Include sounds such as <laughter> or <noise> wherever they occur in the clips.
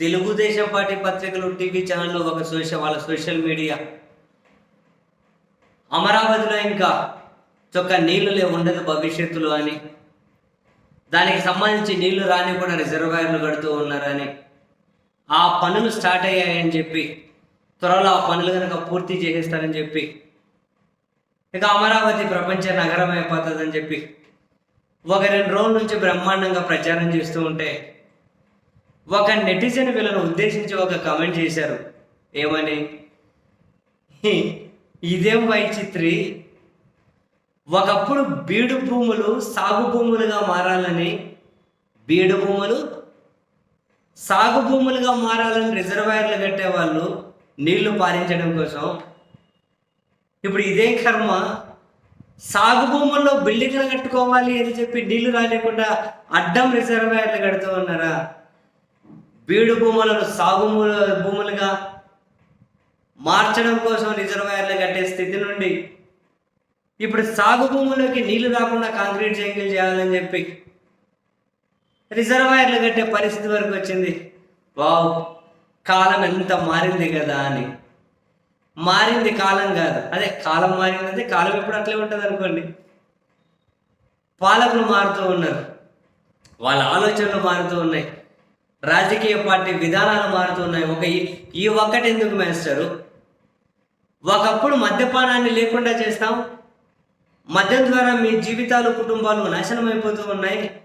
Telugu Desam party పత్రికలు TV ఛానళ్ళు ఒక సోషల్ వాళ్ళ సోషల్ మీడియా. అమరావతిలో ఇంకా చొక్క నీళ్ళు లేవు ఉండదు భవిష్యత్తులో అని. దానికి సంబంధించి నీళ్ళు రాని కూడా రిజర్వాయర్లు కడుతూ ఉన్నారని. ఆ పనులు స్టార్ట్ అయ్యాయని చెప్పి త్వరలో ఆ పనులు కనుక పూర్తి చేసేస్తారని చెప్పి. ఇక అమరావతి ప్రపంచ నగరం అయిపోతుందని చెప్పి. ఒక రెండు రోజుల నుంచి బ్రహ్మాండంగా ప్రచారం చేస్తూ ఉంటే ఒక నెటిజన్ వీళ్ళను ఉద్దేశించి ఒక కమెంట్ చేశారు. ఏమని ఇదేం వైచిత్రి? ఒకప్పుడు బీడు భూములు సాగు భూములుగా మారాలని బీడు భూములు సాగు భూములుగా మారాలని రిజర్వాయర్లు కట్టేవాళ్ళు నీళ్ళు పారించడం కోసం. ఇప్పుడు ఇదేం కర్మ. సాగు భూముల్లో బిల్డింగ్లు కట్టుకోవాలి అని చెప్పి నీళ్ళు రాలేకుండా అడ్డం రిజర్వాయర్లు కడుతూ ఉన్నారా? బీడు భూములను సాగు భూములు- భూములుగా మార్చడం కోసం రిజర్వాయర్లు కట్టే స్థితి నుండి ఇప్పుడు సాగు భూములకి నీళ్ళు రాకుండా కాంక్రీట్ జంగిల్ చేయాలని చెప్పి రిజర్వాయర్లు కట్టే పరిస్థితి వరకు వచ్చింది. వావ్ కాలం ఎంత మారింది కదా అని. మారింది కాలం కాదు. అదే కాలం మారిందంటే కాలం ఎప్పుడు అట్లే ఉంటుంది అనుకోండి. పాలకులు మారుతూ ఉన్నారు. వాళ్ళ ఆలోచనలు మారుతూ ఉన్నాయి. రాజకీయ పార్టీ విధానాలు మారుతూ ఉన్నాయి ఒక ఈ- ఈ ఒక్కటి ఎందుకు మేస్తారు ఒకప్పుడు మద్యపానాన్ని లేకుండా చేస్తాం. మద్యం ద్వారా మీ జీవితాలు కుటుంబాలు నాశనం అయిపోతూ ఉన్నాయి.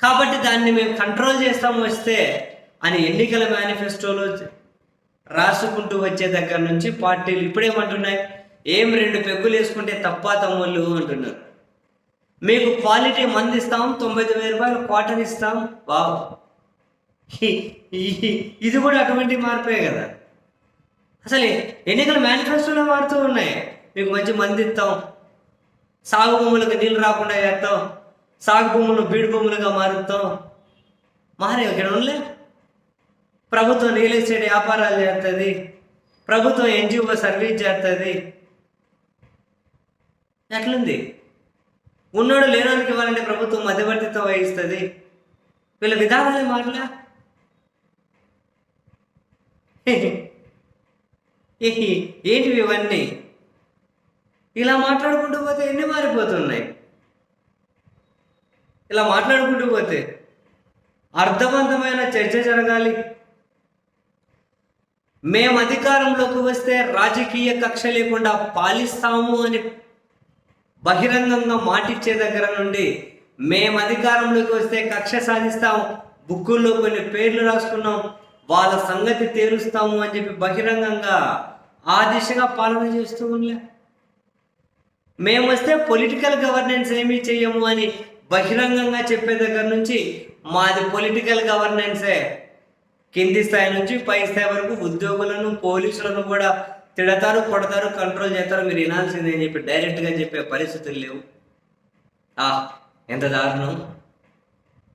కాబట్టి దాన్ని మేము కంట్రోల్ చేస్తాం వస్తే అని ఎన్నికల మేనిఫెస్టోలో రాసుకుంటూ వచ్చే దగ్గర నుంచి పార్టీలు ఇప్పుడేమంటున్నాయి? ఏం రెండు పెగ్గులు వేసుకుంటే తప్ప తమ్ముళ్ళు అంటున్నారు. మీకు క్వాలిటీ మంది ఇస్తాం తొంభై తొమ్మిది రూపాయలు క్వార్టర్ ఇస్తాం. వావ్. ఇది కూడా అటువంటి మార్పే కదా. అసలు ఎన్నికల మేనిఫెస్టోలో మారుతూ ఉన్నాయి. మీకు మంచి మంది ఇస్తాం. సాగు భూములకు నీళ్ళు రాకుండా చేస్తాం. సాగు భూములు బీడు భూములుగా మారుస్తాం. మారే ఇక్కడ ఉండలే ప్రభుత్వం రియల్ ఎస్టేట్ వ్యాపారాలు చేస్తుంది. ప్రభుత్వం ఎన్జిఓ సర్వీస్ చేస్తుంది. ఎట్లుంది? ఉన్నోడు లేనోనికి ఇవ్వాలంటే ప్రభుత్వం మధ్యవర్తితో వహిస్తుంది. వీళ్ళ విధానాలే మాటలా <laughs> ఏంటివి ఇవన్నీ? ఇలా మాట్లాడుకుంటూ పోతే ఎన్ని మారిపోతున్నాయి? ఇలా మాట్లాడుకుంటూ పోతే అర్థవంతమైన చర్చ జరగాలి. మేము అధికారంలోకి వస్తే రాజకీయ కక్ష లేకుండా పాలిస్తాము అని బహిరంగంగా మాటిచ్చే దగ్గర నుండి మేము అధికారంలోకి వస్తే కక్ష సాధిస్తాం బుక్కుల్లో కొన్ని పేర్లు రాసుకున్నాం వాళ్ళ సంగతి తేలుస్తాము అని చెప్పి బహిరంగంగా ఆ దిశగా పాలన చేస్తూ ఉండలే మేము వస్తే పొలిటికల్ గవర్నెన్స్ ఏమీ చేయము అని బహిరంగంగా చెప్పే దగ్గర నుంచి మాది పొలిటికల్ గవర్నెన్సే కింది స్థాయి నుంచి పై స్థాయి వరకు ఉద్యోగులను పోలీసులను కూడా తిడతారు కొడతారు కంట్రోల్ చేస్తారు మీరు వినాల్సిందే అని చెప్పి డైరెక్ట్గా చెప్పే పరిస్థితులు లేవు. ఆ ఎంత దారుణం.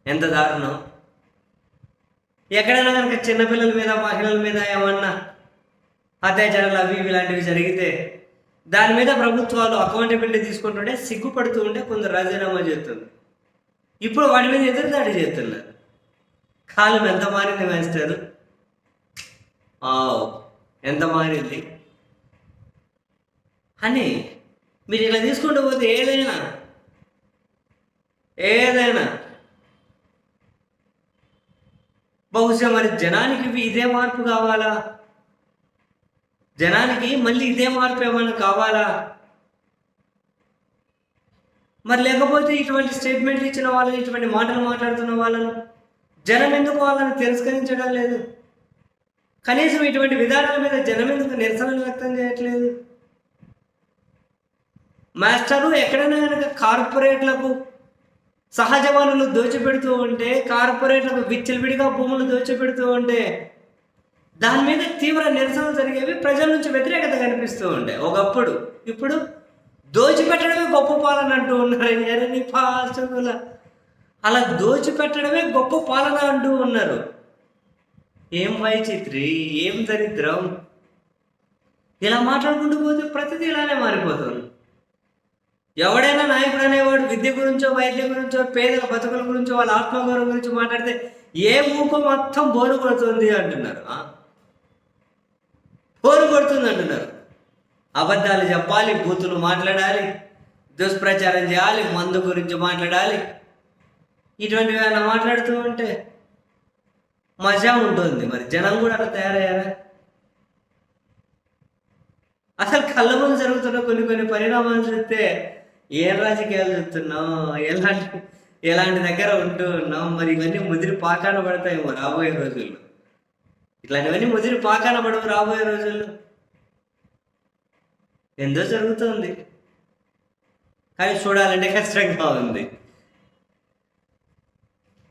ఎంత దారుణం. ఎక్కడైనా కనుక చిన్నపిల్లల మీద మహిళల మీద ఏమన్నా అత్యాచారాలు అవి ఇలాంటివి జరిగితే దాని మీద ప్రభుత్వాలు అకౌంటబిలిటీ తీసుకుంటుంటే సిగ్గుపడుతూ ఉంటే కొందరు రాజీనామా చేస్తుంది ఇప్పుడు వాటి మీద ఎదురుదాడి చేస్తున్నారు. కాలం ఎంత మారింది మాస్టర్? ఎంత మారింది? అని మీరు ఇలా తీసుకుంటూ పోతే ఏదైనా ఏదైనా. బహుశా మరి జనానికి ఇవి ఇదే మార్పు కావాలా? జనానికి మళ్ళీ ఇదే మార్పు ఏమైనా కావాలా? మరి లేకపోతే ఇటువంటి స్టేట్మెంట్లు ఇచ్చిన వాళ్ళని ఇటువంటి మాటలు మాట్లాడుతున్న వాళ్ళను జనం ఎందుకు వాళ్ళని తిరస్కరించడం లేదు? కనీసం ఇటువంటి విధానాల మీద జనం ఎందుకు నిరసనలు వ్యక్తం చేయట్లేదు? మాస్టరు ఎక్కడైనా కనుక కార్పొరేట్లకు సహజ వనరులు దోచిపెడుతూ ఉంటే కార్పొరేట్లకు విచ్చలవిడిగా భూములు దోచిపెడుతూ ఉంటే దాని మీద తీవ్ర నిరసనలు జరిగేవి ప్రజల నుంచి వ్యతిరేకత కనిపిస్తూ ఉండే. ఒకప్పుడు ఇప్పుడు దోచిపెట్టడమే గొప్ప పాలన అంటూ ఉన్నారు. అరే పాసుల అలా దోచిపెట్టడమే గొప్ప పాలన అంటూ ఉన్నారు. ఏం వైచిత్రి ఏం దరిద్రం. ఇలా మాట్లాడుకుంటూ పోతే ప్రతిదీ ఇలానే మారిపోతుంది. ఎవడైనా నాయకుడు అనేవాడు విద్య గురించో వైద్యం గురించో పేదల బతుకుల గురించో వాళ్ళ ఆత్మగౌరవం గురించి మాట్లాడితే ఏ ఊపు మొత్తం బోరు కొడుతుంది అంటున్నారు. బోరు కొడుతుంది అంటున్నారు. అబద్ధాలు చెప్పాలి బూతులు మాట్లాడాలి దుష్ప్రచారం చేయాలి మందు గురించి మాట్లాడాలి ఇటువంటివి ఏమైనా మాట్లాడుతూ ఉంటే మజా ఉంటుంది. మరి జనం కూడా అలా తయారయ్యారా? అసలు కళ్ళ ముందు జరుగుతున్న కొన్ని కొన్ని పరిణామాలు చూస్తే ఏం రాజకీయాలు చెప్తున్నావు ఎలాంటి ఎలాంటి దగ్గర ఉంటూ ఉన్నాం మరి ఇవన్నీ ముదిరి పాకాన పడతాయేమో రాబోయే రోజుల్లో. ఇట్లాంటివన్నీ ముదిరి పాకాన పడవు రాబోయే రోజుల్లో. ఎంతో జరుగుతుంది. కానీ చూడాలంటే కష్టంగా ఉంది.